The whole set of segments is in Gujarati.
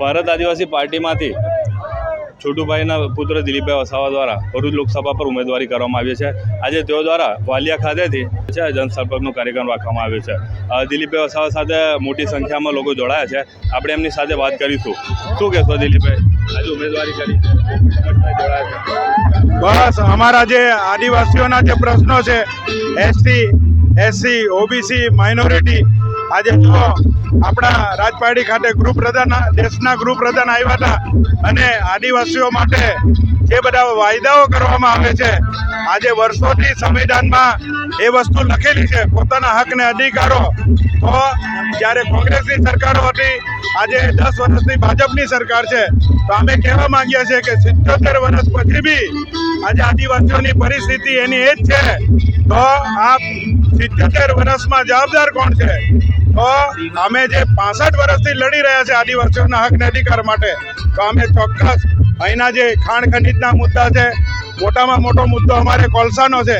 ભારત આદિવાસી પાર્ટીમાંથી છોટુભાઈના પુત્ર દિલીપભાઈ વસાવા દ્વારા ભરૂચ લોકસભા પર ઉમેદવારી કરવામાં આવી છે. આજે તેઓ દ્વારા વાલિયા ખાતેથી છે જનસંપર્કનો કાર્યક્રમ રાખવામાં આવ્યો છે. દિલીપભાઈ વસાવા સાથે મોટી સંખ્યામાં લોકો જોડાયા છે. આપણે એમની સાથે વાત કરીશું. શું કહેશો દિલીપભાઈ? આજે ઉમેદવારી કરી. બસ, અમારા જે આદિવાસીઓના જે પ્રશ્નો છે એસટી એસસી, ઓબીસી, માઇનોરિટી આજે જો આપણા રાજપાડી ખાતે ગૃહપ્રધાન દેશના ગૃહપ્રધાન આવ્યા હતા. અને આદિવાસીઓ માટે જે બધા વાયદાઓ કરવામાં આવે છે, આજે વર્ષોથી સંવિધાનમાં એ વસ્તુ લખેલી છે, પોતાના હકને અધિકારો. તો જ્યારે કોંગ્રેસની સરકારો હતી, આજે દસ વર્ષની ભાજપની સરકાર છે. તો અમે કહેવા માંગીએ છીએ કે સિત્તોતેર વર્ષ પછી બી આજે આદિવાસીઓની પરિસ્થિતિ એની એ જ છે. તો આ સિત્તોતેર વર્ષમાં જવાબદાર કોણ છે? તો અમે જે પાસઠ વર્ષથી લડી રહ્યા છે આદિવાસીઓના હક ને અધિકાર માટે, તો અમે ચોક્કસ અહીંના જે ખાણ ખનીજના મુદ્દા છે, મોટામાં મોટો મુદ્દો અમારે કોલસાનો છે,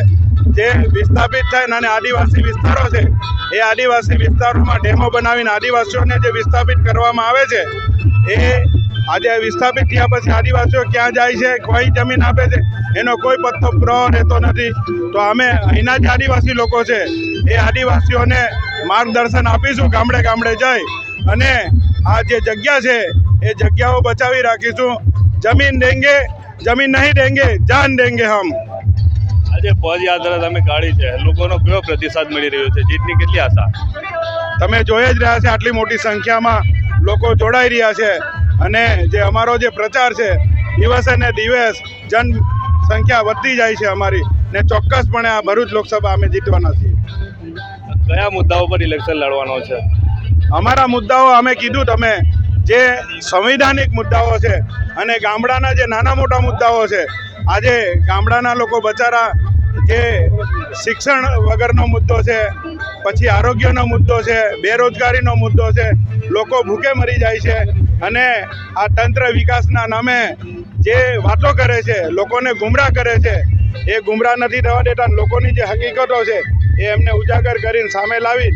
જે વિસ્થાપિત થઈને અને આદિવાસી વિસ્તારો છે, એ આદિવાસી વિસ્તારોમાં ડેમો બનાવીને આદિવાસીઓને જે વિસ્થાપિત કરવામાં આવે છે, એ આજે વિસ્થાપિત થયા પછી આદિવાસીઓ ક્યાં જાય છે, કોઈ જમીન આપે છે, એનો કોઈ પત્તો પ્ર રહેતો નથી. તો અમે અહીંના જ આદિવાસી લોકો છે, એ આદિવાસીઓને માર્ગદર્શન આપીશું ગામડે ગામડે જઈ અને આ જે જગ્યા છે એ જગ્યાઓ બચાવી રાખીશું. જમીન દેંગે જમીન નહીં દેંગે જાન દેંગે હમ. આજે પદયાત્રા તમે કાઢી છે. લોકોનો કયો પ્રતિસાદ મળી રહ્યો છે? જીતની કેટલી આશા? તમે જોઈ જ રહ્યા છે આટલી મોટી સંખ્યામાં લોકો જોડાઈ રહ્યા છે. અને જે અમારો જે પ્રચાર છે દિવસે ને દિવસ જન સંખ્યા વધતી જાય છે અમારી. ને ચોક્કસપણે આ ભરૂચ લોકસભા અમે જીતવાના છીએ. કયા મુદ્દાઓ પર ઇલેક્શન લડવાનો છે? અમારા મુદ્દાઓ અમે કીધું તમે જે સંવિધાનિક મુદ્દાઓ છે અને ગામડાના જે નાના મોટા મુદ્દાઓ છે, આજે ગામડાના લોકો બચારા જે શિક્ષણ વગરનો મુદ્દો છે, પછી આરોગ્યનો મુદ્દો છે, બેરોજગારીનો મુદ્દો છે, લોકો ભૂખે મરી જાય છે અને આ તંત્ર વિકાસના નામે જે વાતો કરે છે, લોકોને ગુમરાહ કરે છે, એ ગુમરાહ નથી થવા દેતા, લોકોની જે હકીકતો છે એ એમને ઉજાગર કરીને સામે લાવી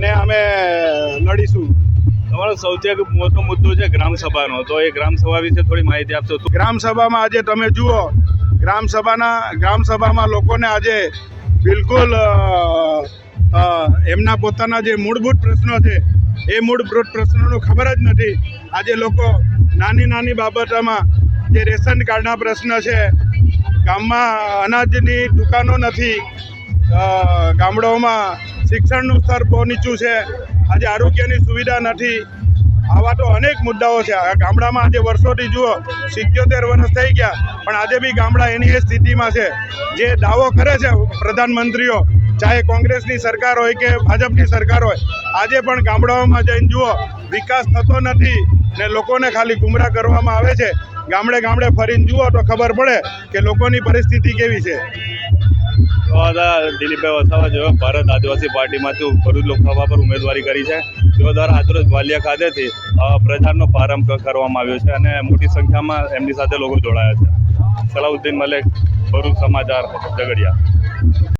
ને અમે લડીશું. તમારો સૌથી એક મોટો મુદ્દો છે ગ્રામસભાનો. તો એ ગ્રામસભા વિશે થોડી માહિતી આપશો તો? ગ્રામસભામાં આજે તમે જુઓ ગ્રામસભાના ગ્રામસભામાં લોકોને આજે બિલકુલ એમના પોતાના જે મૂળભૂત પ્રશ્નો છે એ મૂળભૂત પ્રશ્નોનું ખબર જ નથી. આજે લોકો નાની નાની બાબતોમાં જે રેશન કાર્ડના પ્રશ્ન છે ગામમાં અનાજની દુકાનો નથી ગામડાઓમાં શિક્ષણનું સ્તર બહુ નીચું છે. આજે આરોગ્યની સુવિધા નથી. આવા તો અનેક મુદ્દાઓ છે. આ ગામડામાં આજે વર્ષોથી જુઓ, સિત્યોતેર વર્ષ થઈ ગયા, પણ આજે બી ગામડા એની એ સ્થિતિમાં છે. જે દાવો કરે છે પ્રધાનમંત્રીઓ, ચાહે કોંગ્રેસની સરકાર હોય કે ભાજપની સરકાર હોય, આજે પણ ગામડાઓમાં જઈને જુઓ, વિકાસ થતો નથી ને લોકોને ખાલી ગુમરાહ કરવામાં આવે છે. ગામડે ગામડે ફરીને જુઓ તો ખબર પડે કે લોકોની પરિસ્થિતિ કેવી છે. હતા દિલીપભાઈ વસાવા જેઓ ભારત આદિવાસી પાર્ટીમાંથી ભરૂચ લોકસભા પર ઉમેદવારી કરી છે. તેઓ દ્વારા આજરોજ વાલિયા ખાતેથી પ્રચારનો પ્રારંભ કરવામાં આવ્યો છે અને મોટી સંખ્યામાં એમની સાથે લોકો જોડાયા છે. સલાઉદ્દીન મલેક, ભરૂચ સમાચાર ઝઘડિયા